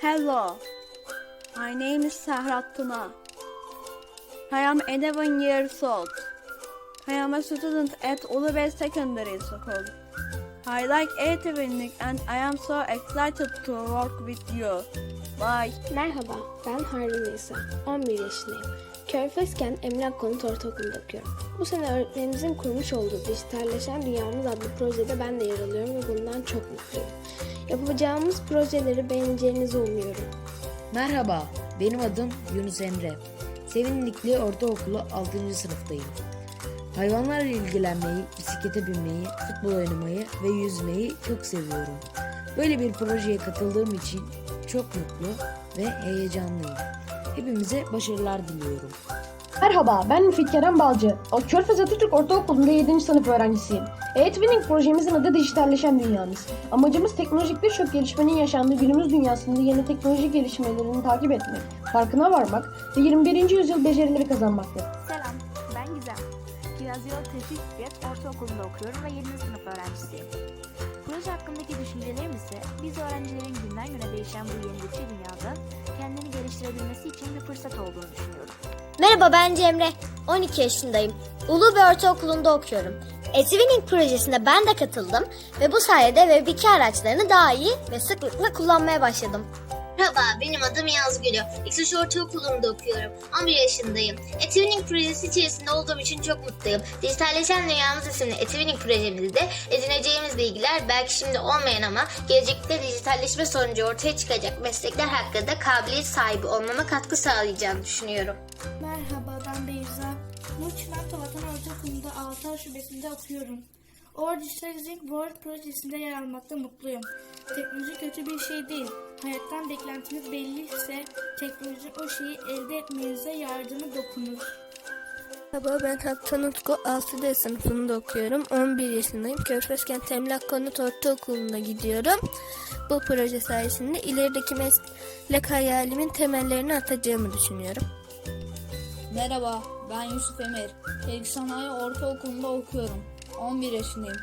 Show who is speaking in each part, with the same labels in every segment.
Speaker 1: Hello, my name is Sahrat Tuna. I am 11 years old. I am a student at Ulubey Secondary School. I like eğitimlik and I am so excited to work with you. Bye.
Speaker 2: Merhaba, ben Harun Nisa. 11 yaşındayım. Körfezken Emlak Konut Ortaokulu'nda okuyorum. Bu sene öğretmenimizin kurmuş olduğu Dijitalleşen Dünyamız adlı projede ben de yer alıyorum ve bundan çok mutluyum. Yapacağımız projeleri beğeneceğinizi umuyorum.
Speaker 3: Merhaba, benim adım Yunus Emre. Sevinlikli Ortaokulu 6. sınıftayım. Hayvanlarla ilgilenmeyi, bisiklete binmeyi, futbol oynamayı ve yüzmeyi çok seviyorum. Böyle bir projeye katıldığım için çok mutlu ve heyecanlıyım. Hepimize başarılar diliyorum.
Speaker 4: Merhaba, ben Müfit Kerem Balcı. Körfez Atatürk Ortaokulu'nda 7. sınıf öğrencisiyim. E-Twinning projemizin adı Dijitalleşen Dünyamız. Amacımız teknolojik birçok gelişmenin yaşandığı günümüz dünyasında yeni teknoloji gelişmelerini takip etmek, farkına varmak ve 21. yüzyıl becerileri kazanmaktır.
Speaker 5: Selam, ben Gizem. Kiraz Yol Fikret Ortaokulu'nda okuyorum ve 7. sınıf öğrencisiyim. Proje hakkındaki düşüncelerim ise biz öğrencilerin günden güne değişen bu yenilikçi dünyada kendini geliştirebilmesi için bir fırsat olduğunu düşünüyorum.
Speaker 6: Merhaba ben Cemre. 12 yaşındayım. Ulu bir ortaokulunda okuyorum. Etwinning projesine ben de katıldım ve bu sayede Web2 araçlarını daha iyi ve sıklıkla kullanmaya başladım.
Speaker 7: Merhaba, benim adım Yazgülü. İktaş Ortaokulu'nda okuyorum. 11 yaşındayım. Etwinning projesi içerisinde olduğum için çok mutluyum. Dijitalleşen Dünyamız isimli Etwinning projemizde edineceğimiz bilgiler belki şimdi olmayan ama gelecekte dijitalleşme sonucu ortaya çıkacak meslekler hakkında kabiliyet sahibi olmama katkı sağlayacağını düşünüyorum.
Speaker 8: Merhaba ben Beyza. Nur Çınar Tavatan Ortaokulu'nda Altar Şubesi'nde okuyorum. Digitalizing World projesinde yer almakta mutluyum. Teknoloji kötü bir şey değil. Hayattan beklentimiz belli ise teknoloji o şeyi elde etmenize yardımı dokunur.
Speaker 2: Merhaba ben Hakan Utku 6. sınıfında okuyorum. 11 yaşındayım. Körfezkent Emlak Konut Ortaokulu'na gidiyorum. Bu proje sayesinde ilerideki meslek hayalimin temellerini atacağımı düşünüyorum.
Speaker 9: Merhaba, ben Yusuf Emir. Sanayi Ortaokulu'nda okuyorum. 11 yaşındayım.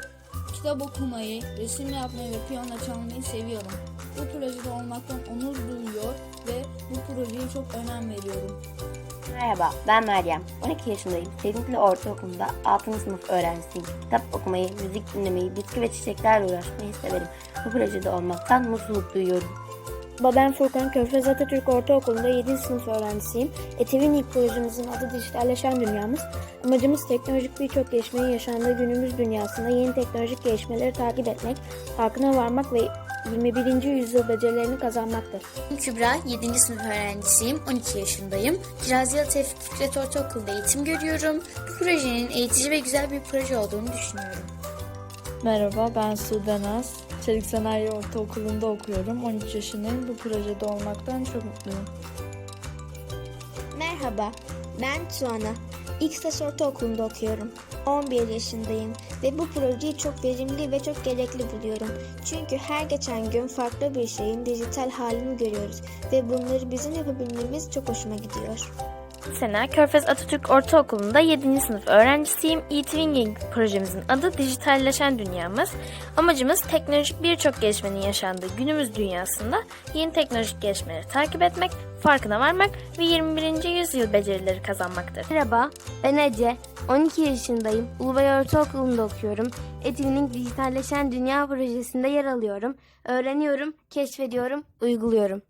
Speaker 9: Kitap okumayı, resim yapmayı ve piyano çalmayı seviyorum. Bu projede olmaktan onur duyuyor ve bu projeye çok önem veriyorum.
Speaker 10: Merhaba, ben Meryem. 12 yaşındayım. Sevinkli Ortaokulu'nda 6. sınıf öğrencisiyim. Kitap okumayı, müzik dinlemeyi, bitki ve çiçeklerle uğraşmayı severim. Bu projede olmaktan mutluluk duyuyorum.
Speaker 2: Ben Furkan Körfez Atatürk Ortaokulu'nda 7. sınıf öğrencisiyim. Etwinning projemizin adı Dijitalleşen Dünyamız. Amacımız teknolojik birçok gelişmenin yaşandığı günümüz dünyasında yeni teknolojik gelişmeleri takip etmek, farkına varmak ve 21. yüzyıl becerilerini kazanmaktır.
Speaker 6: Kübra 7. sınıf öğrencisiyim. 12 yaşındayım. Kirazyalı Tevfik Fikret Ortaokulu'nda eğitim görüyorum. Bu projenin eğitici ve güzel bir proje olduğunu düşünüyorum.
Speaker 11: Merhaba ben Sude Naz. Çelik Sanayi Ortaokulu'nda okuyorum. 13 yaşındayım. Bu projede olmaktan çok mutluyum.
Speaker 2: Merhaba, ben Tuana. İktaş Ortaokulu'nda okuyorum. 11 yaşındayım ve bu projeyi çok verimli ve çok gerekli buluyorum. Çünkü her geçen gün farklı bir şeyin dijital halini görüyoruz ve bunları bizim yapabilmemiz çok hoşuma gidiyor.
Speaker 12: Sene Körfez Atatürk Ortaokulu'nda 7. sınıf öğrencisiyim. E-Twinning projemizin adı Dijitalleşen Dünyamız. Amacımız teknolojik birçok gelişmenin yaşandığı günümüz dünyasında yeni teknolojik gelişmeleri takip etmek, farkına varmak ve 21. yüzyıl becerileri kazanmaktır.
Speaker 2: Merhaba, ben Ece. 12 yaşındayım. Ulubay Ortaokulu'nda okuyorum. Etwinning Dijitalleşen Dünya projesinde yer alıyorum. Öğreniyorum, keşfediyorum, uyguluyorum.